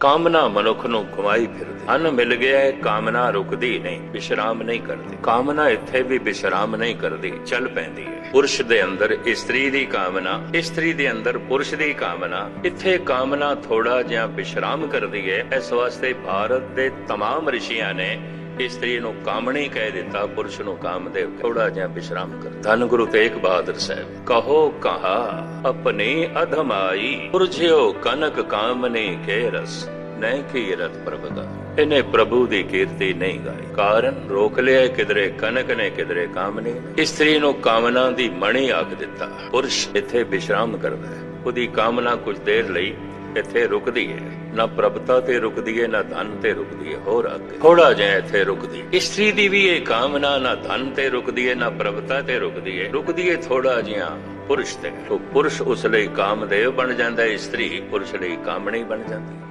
ਕਾਮਨਾ ਮਨੁੱਖ ਨੂੰ ਘੁਮਾਈ ਫਿਰਦੀ ਅਨ ਮਿਲ ਗਿਆ ਹੈ ਕਾਮਨਾ ਰੁਕਦੀ ਨਹੀਂ ਵਿਸ਼ਰਾਮ ਨਹੀਂ ਕਰਦੀ ਕਾਮਨਾ ਇੱਥੇ ਵੀ ਵਿਸ਼ਰਾਮ ਨਹੀਂ ਕਰਦੀ ਚੱਲ ਪੈਂਦੀ ਹੈ ਪੁਰਸ਼ ਦੇ ਅੰਦਰ ਇਸਤਰੀ ਦੀ ਕਾਮਨਾ ਇਸਤਰੀ ਦੇ ਅੰਦਰ ਪੁਰਸ਼ ਦੀ ਕਾਮਨਾ ਇੱਥੇ ਕਾਮਨਾ ਥੋੜਾ ਜਿਹਾ ਵਿਸ਼ਰਾਮ ਕਰਦੀ ਹੈ ਇਸ ਵਾਸਤੇ ਭਾਰਤ ਦੇ तमाम ਰਿਸ਼ੀਆਂ ਨੇ ਇਸਤਰੀ ਨੂੰ ਕਾਮਣੀ ਕਹਿ ਦਿੱਤਾ, ਪੁਰਸ਼ ਨੂੰ ਕਾਮਦੇਵ ਥੋੜਾ ਜਿਹਾ ਵਿਸ਼ਰਾਮ ਕਰ। ਧੰਨ ਗੁਰੂ ਤੇਗ ਬਹਾਦਰ ਸਾਹਿਬ, ਕਹੋ ਕਹਾ, ਆਪਣੀ ਅਧਮਾਈ ਪੁਰਝਿਓ ਕਨਕ ਕਾਮਨੇ ਕੇ ਰਸ, ਨਹੀਂ ਕੀਰਤ ਪ੍ਰਭ ਦਾ ਇਹਨੇ ਪ੍ਰਭੂ ਦੀ ਕੀਰਤੀ ਨਹੀਂ ਗਾਈ। ਕਾਰਨ ਰੋਕ ਲਿਆ, ਕਿਧਰੇ ਕਨਕ ਨੇ, ਕਿਧਰੇ ਕਾਮਨੇ ਇਸਤਰੀ ਨੂੰ ਕਾਮਨਾ ਦੀ ਮਣੀ ਆਖ ਦਿੱਤਾ। ਪੁਰਸ਼ ਇੱਥੇ ਵਿਸ਼ਰਾਮ ਕਰਦਾ ਹੈ। ਉਹਦੀ ਕਾਮਨਾ ਕੁਝ ਦੇਰ ਲਈ ਇੱਥੇ ਰੁਕਦੀ ਹੈ ਨਾ ਪ੍ਰਭਤਾ ਤੇ ਰੁਕਦੀ ਹੈ ਨਾ ਧਨ ਤੇ ਰੁਕਦੀ ਹੈ ਹੋਰ ਅੱਗੇ। ਥੋੜਾ ਜਿਹਾ ਇੱਥੇ ਰੁਕਦੀ। ਇਸਤਰੀ ਦੀ ਵੀ ਇਹ ਕਾਮਨਾ, ਨਾ ਧਨ ਤੇ ਰੁਕਦੀ ਹੈ ਨਾ ਪ੍ਰਭਤਾ ਤੇ ਰੁਕਦੀ ਹੈ ਰੁਕਦੀ ਹੈ ਥੋੜਾ ਜਿਹਾ ਪੁਰਸ਼ ਤੇ। ਉਹ ਪੁਰਸ਼ ਉਸ ਲਈ ਕਾਮਦੇਵ ਬਣ ਜਾਂਦਾ ਹੈ ਇਸਤਰੀ ਪੁਰਸ਼ ਲਈ ਕਾਮਣੀ ਬਣ ਜਾਂਦੀ ਹੈ